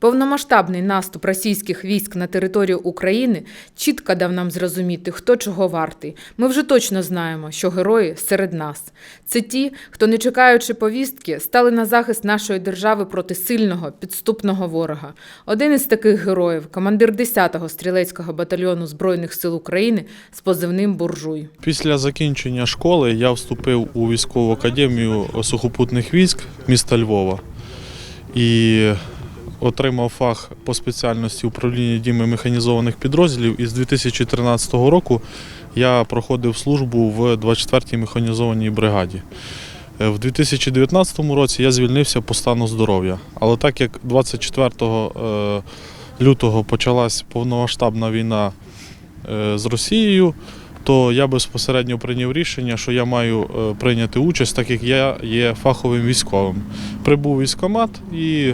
Повномасштабний наступ російських військ на територію України чітко дав нам зрозуміти, хто чого вартий. Ми вже точно знаємо, що герої серед нас. Це ті, хто, не чекаючи повістки, стали на захист нашої держави проти сильного, підступного ворога. Один із таких героїв командир 10-го стрілецького батальйону Збройних сил України з позивним Буржуй. Після закінчення школи я вступив у військову академію сухопутних військ міста Львова і отримав фах по спеціальності управління діями механізованих підрозділів. І з 2013 року я проходив службу в 24-й механізованій бригаді. Е, В 2019 році я звільнився по стану здоров'я. Але так як 24 е, лютого почалась повномасштабна війна е, з Росією, то я безпосередньо прийняв рішення, що я маю прийняти участь, так як я є фаховим військовим. Прибув в військкомат і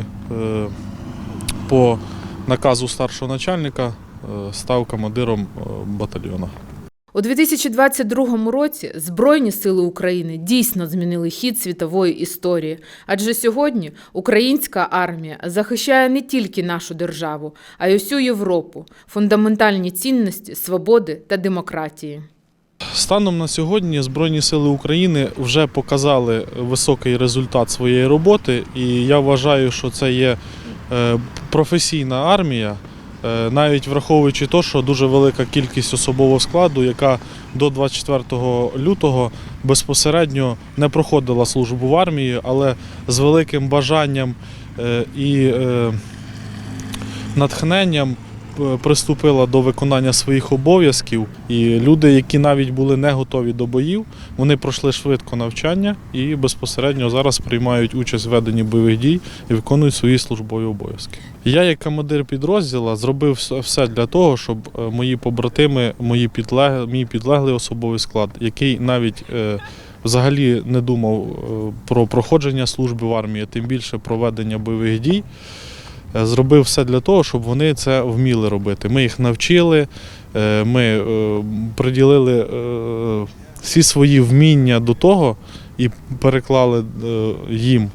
по наказу старшого начальника е, став командиром е, батальйону. У 2022 році Збройні сили України дійсно змінили хід світової історії, адже сьогодні українська армія захищає не тільки нашу державу, а й усю Європу, фундаментальні цінності свободи та демократії. Станом на сьогодні Збройні Сили України вже показали високий результат своєї роботи, і я вважаю, що це є професійна армія, е, навіть враховуючи те, що дуже велика кількість особового складу, яка до 24 лютого безпосередньо не проходила службу в армії, але з великим бажанням е, і е, натхненням е, приступила до виконання своїх обов'язків. І люди, які навіть були не готові до боїв, вони пройшли швидко навчання і безпосередньо зараз приймають участь в веденні бойових дій і виконують свої службові обов'язки. Я, як командир підрозділу, зробив все для того, щоб е, мої побратими, мої підлеглі, мій підлеглий особовий склад, який навіть е, взагалі не думав е, про проходження служби в армії, тим більше проведення бойових дій. Зробив все для того, щоб вони це вміли робити. Ми їх навчили, е, ми е, приділили е, всі свої вміння до того і переклали їм,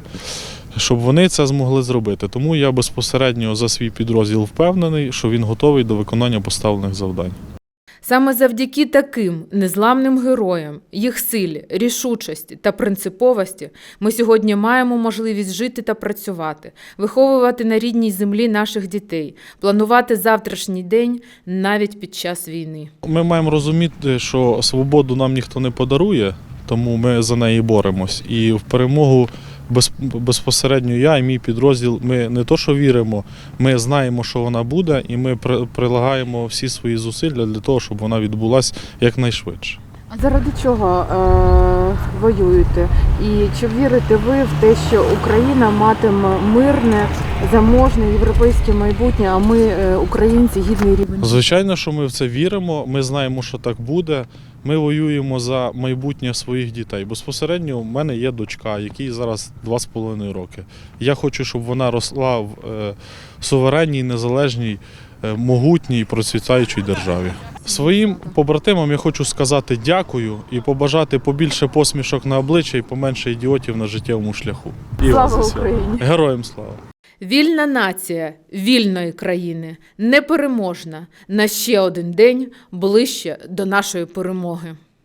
щоб вони це змогли зробити. Тому я безпосередньо за свій підрозділ впевнений, що він готовий до виконання поставлених завдань. Саме завдяки таким незламним героям, їх силі, рішучості та принциповості ми сьогодні маємо можливість жити та працювати, виховувати на рідній землі наших дітей, планувати завтрашній день навіть під час війни. Ми маємо розуміти, що свободу нам ніхто не подарує, тому ми за неї боремось. І в перемогу без- безпосередньо я і мій підрозділ. Ми не то, що віримо, ми знаємо, що вона буде, і ми прилагаємо всі свої зусилля для того, щоб вона відбулася якнайшвидше. А заради чого е, воюєте? І чи вірите ви в те, що Україна матиме мирне, заможне європейське майбутнє, а ми, е, українці, гідний рівень? Звичайно, що ми в це віримо. Ми знаємо, що так буде. Ми воюємо за майбутнє своїх дітей. Безпосередньо в мене є дочка, якій зараз 2,5 роки. Я хочу, щоб вона росла в е, суверенній, незалежній, е, могутній, процвітаючій державі. Своїм побратимам я хочу сказати дякую і побажати побільше посмішок на обличчя і поменше ідіотів на життєвому шляху. І Слава. Україні! Героям слава! Вільна нація вільної країни непереможна на ще один день ближче до нашої перемоги.